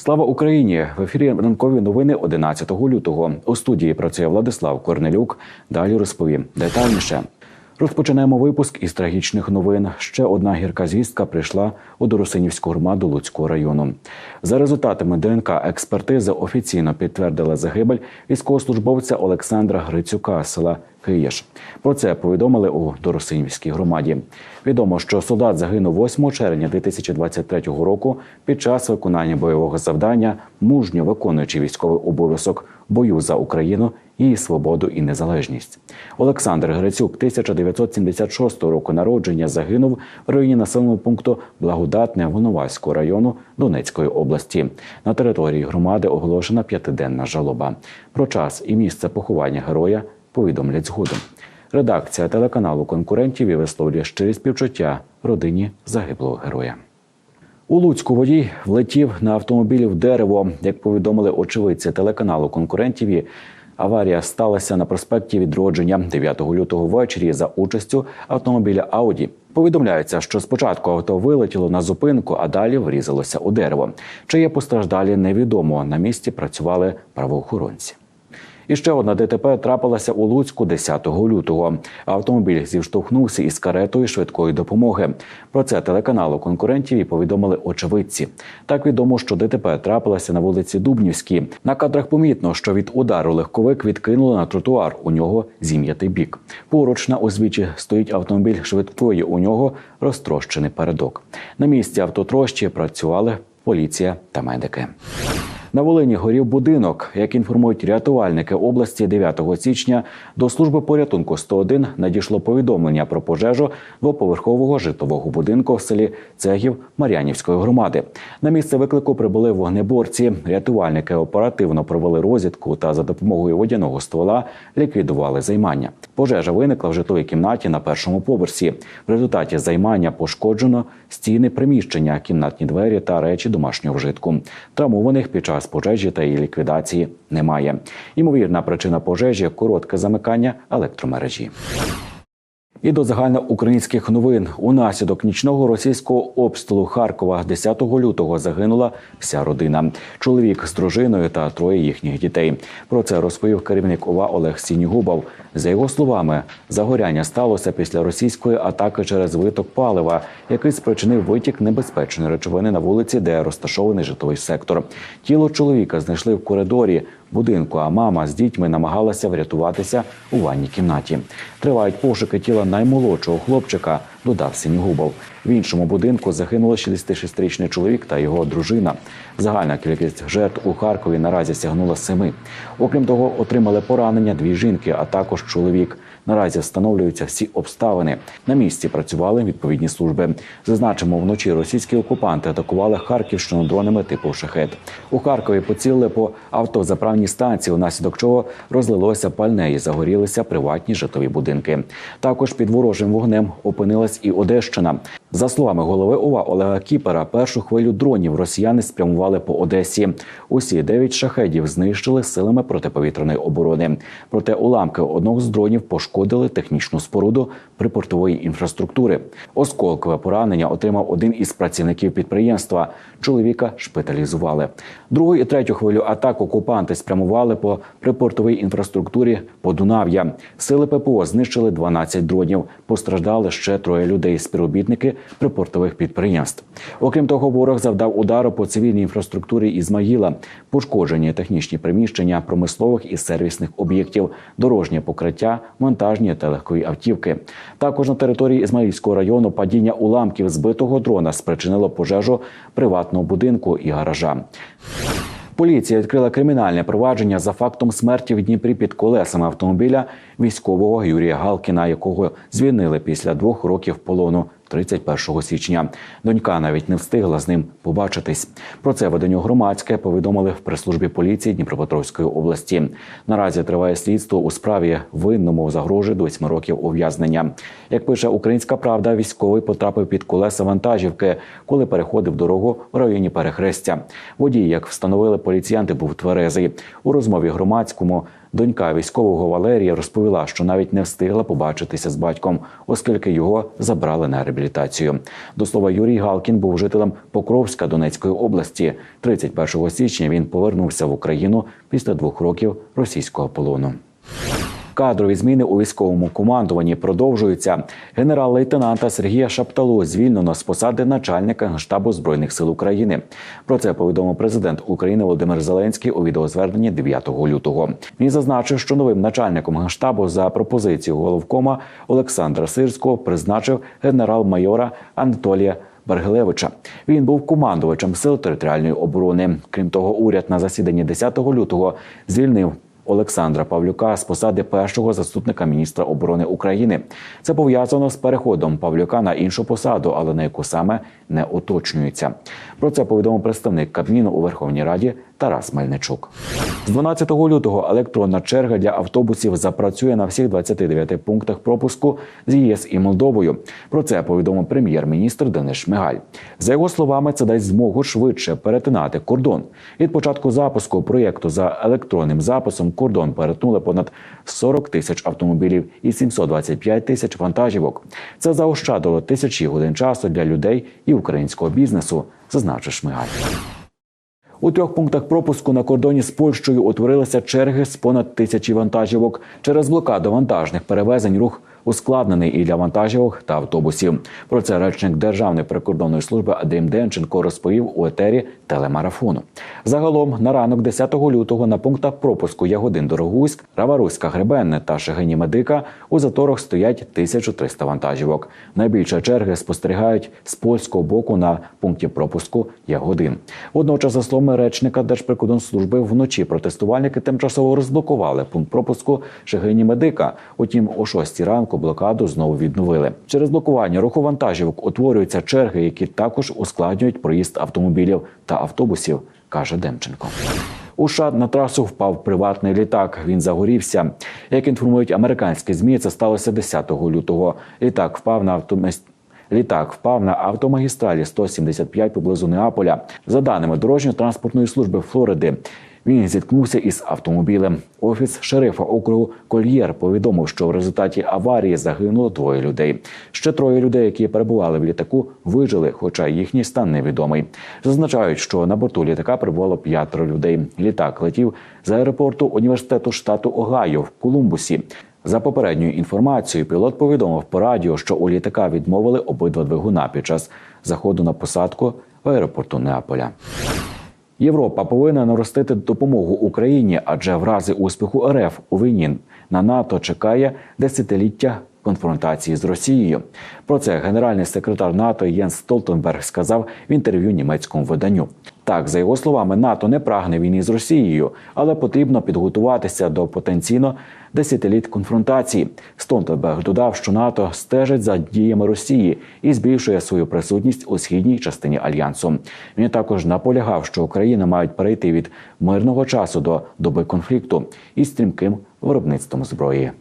Слава Україні! В ефірі ранкові новини 11 лютого. У студії працює Владислав Корнелюк. Далі розповім детальніше. Розпочинаємо випуск із трагічних новин. Ще одна гірка звістка прийшла у Доросинівську громаду Луцького району. За результатами ДНК експертизи офіційно підтвердила загибель військовослужбовця Олександра Грицюка села Киїш. Про це повідомили у Доросинівській громаді. Відомо, що солдат загинув 8 червня 2023 року під час виконання бойового завдання, мужньо виконуючи військовий обов'язок бою за Україну, її свободу і незалежність. Олександр Грицюк 1976 року народження загинув в районі населеного пункту Благодатне Волноваського району Донецької області. На території громади оголошена п'ятиденна жалоба. Про час і місце поховання героя повідомлять згодом. Редакція телеканалу конкурентів і висловлює щирі співчуття родині загиблого героя. У Луцьку водій влетів на автомобілі в дерево. Як повідомили очевидці телеканалу конкурентів, аварія сталася на проспекті Відродження 9 лютого ввечері за участю автомобіля Ауді. Повідомляється, що спочатку авто вилетіло на зупинку, а далі врізалося у дерево. Чи є постраждалі, невідомо. На місці працювали правоохоронці. І ще одна ДТП трапилася у Луцьку 10 лютого. Автомобіль зіштовхнувся із каретою швидкої допомоги. Про це телеканалу конкурентів і повідомили очевидці. Так відомо, що ДТП трапилася на вулиці Дубнівській. На кадрах помітно, що від удару легковик відкинуло на тротуар. У нього зім'ятий бік. Поруч на озвічі стоїть автомобіль швидкої. У нього розтрощений передок. На місці автотрощі працювали поліція та медики. На Волині горів будинок. Як інформують рятувальники області, 9 січня до служби порятунку 101 надійшло повідомлення про пожежу двоповерхового житлового будинку в селі Цегів Мар'янівської громади. На місце виклику прибули вогнеборці. Рятувальники оперативно провели розвідку та за допомогою водяного ствола ліквідували займання. Пожежа виникла в житловій кімнаті на першому поверсі. В результаті займання пошкоджено стіни приміщення, кімнатні двері та речі домашнього вжитку. Травмованих під час пожежі та її ліквідації немає. Ймовірна причина пожежі коротке замикання електромережі. І до загальноукраїнських новин унаслідок нічного російського обстрілу Харкова 10 лютого загинула вся родина. Чоловік з дружиною та троє їхніх дітей. Про це розповів керівник ОВА Олег Сінігубов. За його словами, загоряння сталося після російської атаки через виток палива, який спричинив витік небезпечної речовини на вулиці, де розташований житловий сектор. Тіло чоловіка знайшли в коридорі будинку, а мама з дітьми намагалася врятуватися у ванній кімнаті. Тривають пошуки тіла наймолодшого хлопчика, додав Сінігубов. В іншому будинку загинуло 66-річний чоловік та його дружина. Загальна кількість жертв у Харкові наразі сягнула семи. Окрім того, отримали поранення дві жінки, а також чоловік. Наразі встановлюються всі обставини. На місці працювали відповідні служби. Зазначимо, вночі російські окупанти атакували Харківщину дронами типу шахет. У Харкові поцілили по автозаправній станції, унаслідок чого розлилося пальне і загорілися приватні житлові будинки. Також під ворожим вогнем опинилась і Одещина. За словами голови ОВА Олега Кіпера, першу хвилю дронів росіяни спрямували по Одесі. Усі дев'ять шахедів знищили силами протиповітряної оборони. Проте уламки одного з дронів пошкодили технічну споруду припортової інфраструктури. Осколкове поранення отримав один із працівників підприємства. Чоловіка шпиталізували. Другу і третю хвилю атак окупанти спрямували по припортовій інфраструктурі Подунав'я. Сили ППО знищили 12 дронів. Постраждали ще троє людей, співробітники припортових підприємств. Окрім того, ворог завдав удару по цивільній інфраструктурі Ізмаїла, пошкоджені технічні приміщення промислових і сервісних об'єктів, дорожнє покриття, монтажні та легкові автівки. Також на території Ізмаїльського району падіння уламків збитого дрона спричинило пожежу приватного будинку і гаража. Поліція відкрила кримінальне провадження за фактом смерті в Дніпрі під колесами автомобіля військового Юрія Галкіна, якого звільнили після двох років полону 31 січня. Донька навіть не встигла з ним побачитись. Про це виданню громадське повідомили в прес-службі поліції Дніпропетровської області. Наразі триває слідство у справі винному загрожує до 8 років ув'язнення. Як пише Українська Правда, військовий потрапив під колеса вантажівки, коли переходив дорогу в районі перехрестя. Водій, як встановили поліціянти, був тверезий. У розмові громадському Донька військового Валерія розповіла, що навіть не встигла побачитися з батьком, оскільки його забрали на реабілітацію. До слова, Юрій Галкін був жителем Покровська Донецької області. 31 січня він повернувся в Україну після двох років російського полону. Кадрові зміни у військовому командуванні продовжуються. Генерал-лейтенанта Сергія Шапталу звільнено з посади начальника Генштабу збройних сил України. Про це повідомив президент України Володимир Зеленський у відеозверненні 9 лютого. Він зазначив, що новим начальником генштабу за пропозицією головкома Олександра Сирського призначив генерал-майора Анатолія. Баргилевича він був командувачем сил територіальної оборони. Крім того, уряд на засіданні 10 лютого звільнив Олександра Павлюка з посади першого заступника міністра оборони України. Це пов'язано з переходом Павлюка на іншу посаду, але на яку саме не уточнюється. Про це повідомив представник Кабміну у Верховній Раді Тарас Мельничук. З 12 лютого електронна черга для автобусів запрацює на всіх 29 пунктах пропуску з ЄС і Молдовою. Про це повідомив прем'єр-міністр Денис Шмигаль. За його словами, це дасть змогу швидше перетинати кордон. Від початку запуску проєкту за електронним записом кордон перетнули понад 40 тисяч автомобілів і 725 тисяч вантажівок. Це заощадило тисячі годин часу для людей і українського бізнесу, зазначив Шмигаль. У трьох пунктах пропуску на кордоні з Польщею утворилися черги з понад тисячі вантажівок. Через блокаду вантажних перевезень рух ускладнений і для вантажівок та автобусів. Про це речник Державної прикордонної служби Адим Денченко розповів у етері телемарафону. Загалом на ранок 10 лютого на пунктах пропуску Ягодин Дорогуськ, Раваруська Гребенне та Шегині Медика у заторах стоять 1300 вантажівок. Найбільше черги спостерігають з польського боку на пункті пропуску Ягодин. Водночас, за словами речника Держприкордонслужби, вночі протестувальники тимчасово розблокували пункт пропуску Шегині Медика. Утім, о 6 ранку блокаду знову відновили. Через блокування руху вантажівок утворюються черги, які також ускладнюють проїзд автомобілів та автобусів, каже Демченко. У США на трасу впав приватний літак. Він загорівся. Як інформують американські змі, це сталося 10 лютого. Літак впав на автоміст. Літак впав на автомагістралі 175 поблизу Неаполя. За даними дорожньо-транспортної служби Флориди, він зіткнувся із автомобілем. Офіс шерифа округу Кольєр повідомив, що в результаті аварії загинуло двоє людей. Ще троє людей, які перебували в літаку, вижили, хоча їхній стан невідомий. Зазначають, що на борту літака перебувало п'ятеро людей. Літак летів з аеропорту університету штату Огайо в Колумбусі. За попередньою інформацією, пілот повідомив по радіо, що у літака відмовили обидва двигуна під час заходу на посадку в аеропорту Неаполя. Європа повинна наростити допомогу Україні, адже в разі успіху РФ у війні на НАТО чекає десятиліття конфронтації з Росією. Про це генеральний секретар НАТО Єнс Столтенберг сказав в інтерв'ю німецькому виданню. Так, за його словами, НАТО не прагне війни з Росією, але потрібно підготуватися до потенційно десятиліт конфронтації. Столтенберг додав, що НАТО стежить за діями Росії і збільшує свою присутність у східній частині альянсу. Він також наполягав, що Україна мають перейти від мирного часу до доби конфлікту із стрімким виробництвом зброї.